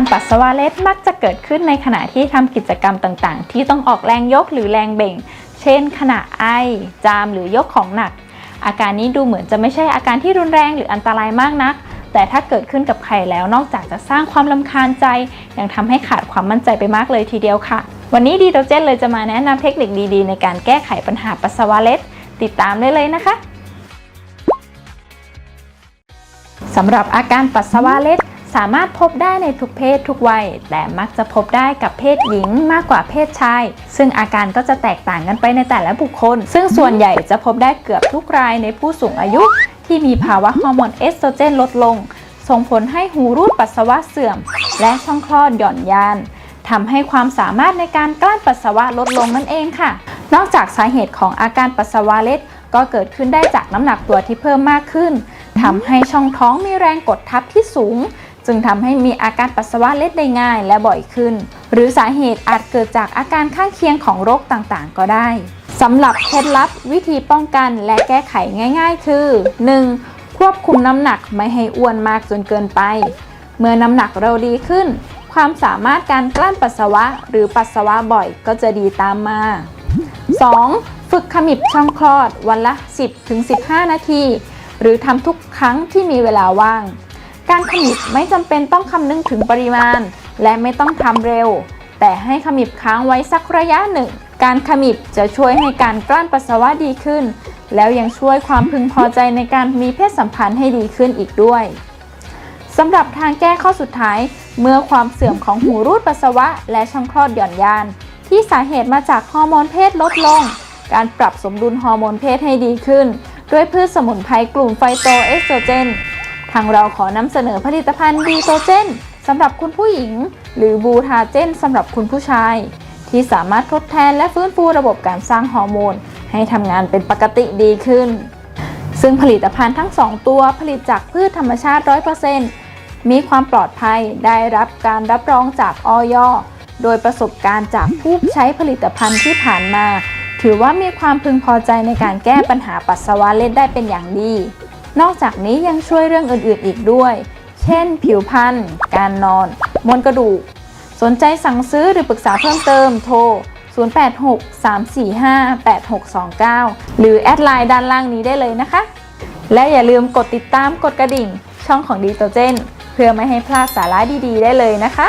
การปัสสาวะเล็ดมักจะเกิดขึ้นในขณะที่ทำกิจกรรมต่างๆ ที่ต้องออกแรงยกหรือแรงเบ่ง เช่น ขณะไอ จามหรือยกของหนัก อาการนี้ดูเหมือนจะไม่ใช่อาการที่รุนแรงหรืออันตรายมากนัก แต่ถ้าเกิดขึ้นกับใครแล้วนอกจากจะสร้างความลำคาญใจ ยังทำให้ขาดความมั่นใจไปมากเลยทีเดียวค่ะ วันนี้ดีโตเจนเลยจะมาแนะนำเทคนิคดีๆ ในการแก้ไขปัญหาปัสสาวะเล็ด ติดตามได้เลยนะคะสำหรับอาการปัสสาวะเล็ด สามารถพบได้ในทุกเพศทุกวัย แต่มักจะพบได้กับเพศหญิงมากกว่าเพศชาย ซึ่งอาการก็จะแตกต่างกันไปในแต่ละบุคคล ซึ่งส่วนใหญ่จะพบได้เกือบทุกรายในผู้สูงอายุ ที่มีภาวะฮอร์โมนเอสโตรเจนลดลง ส่งผลให้หูรูดปัสสาวะเสื่อม และช่องคลอดหย่อนยานทำให้ความสามารถในการกลั้นปัสสาวะลดลงนั่นเองค่ะ นอกจากสาเหตุของอาการปัสสาวะเล็ดก็เกิดขึ้นได้จากน้ำหนักตัวที่เพิ่มมากขึ้นทำให้ช่องท้องมีแรงกดทับที่สูง จึงทำให้มีอาการปัสสาวะเล็ดได้ง่ายและบ่อยขึ้น หรือสาเหตุอาจเกิดจากอาการข้างเคียงของโรคต่างๆ ก็ได้สำหรับเคล็ดลับวิธีป้องกันและแก้ไขง่าย ๆ คือ 1. ควบคุมน้ำหนักไม่ให้อ้วนมากจนเกินไป เมื่อน้ำหนักเราดีขึ้น ความสามารถการกลั้นปัสสาวะ หรือปัสสาวะบ่อยก็จะดีตามมา 2. ฝึกขมิบช่องคลอดวันละ 10-15 นาที หรือทำทุกครั้งที่มีเวลาว่าง การขมิบไม่จำเป็นต้องคำนึงถึงปริมาณ และไม่ต้องทำเร็ว แต่ให้ขมิบค้างไว้สักระยะหนึ่ง การขมิบจะช่วยให้การกลั้นปัสสาวะดีขึ้น แล้วยังช่วยความพึงพอใจในการมีเพศสัมพันธ์ให้ดีขึ้นอีกด้วยสำหรับทางแก้ข้อสุดท้าย เมื่อความเสื่อมของหูรูดปัสสาวะ และช่องคลอดหย่อนยาน ที่สาเหตุมาจากฮอร์โมนเพศลดลง การปรับสมดุลฮอร์โมนเพศให้ดีขึ้น ด้วยพืชสมุนไพรกลุ่มไฟโตเอสโตรเจน ทางเราขอนำเสนอผลิตภัณฑ์ดีโตเจนสำหรับคุณผู้หญิง หรือบูทาเจนสำหรับคุณผู้ชาย ที่สามารถทดแทนและฟื้นฟูระบบการสร้างฮอร์โมน ให้ทำงานเป็นปกติดีขึ้น ซึ่งผลิตภัณฑ์ทั้ง 2 ตัวผลิตจากพืชธรรมชาติ 100%มีความปลอดภัยได้รับการรับรองจากออยโดยประสบการณ์จากผู้ใช้ผลิตภัณฑ์ที่ผ่านมา ถือว่ามีความพึงพอใจในการแก้ปัญหาปัสสาวะเล็ดได้เป็นอย่างดี นอกจากนี้ยังช่วยเรื่องอื่นๆอีกด้วย เช่น ผิวพรรณ การนอน มวลกระดูก สนใจสั่งซื้อหรือปรึกษาเพิ่มเติมโทร 086-345-8629 หรือแอดไลน์ด้านล่างนี้ได้เลยนะคะ และอย่าลืมกดติดตามกดกระดิ่งช่องของดีโตเจน เพื่อไม่ให้พลาดสาระดีๆ ได้เลยนะคะ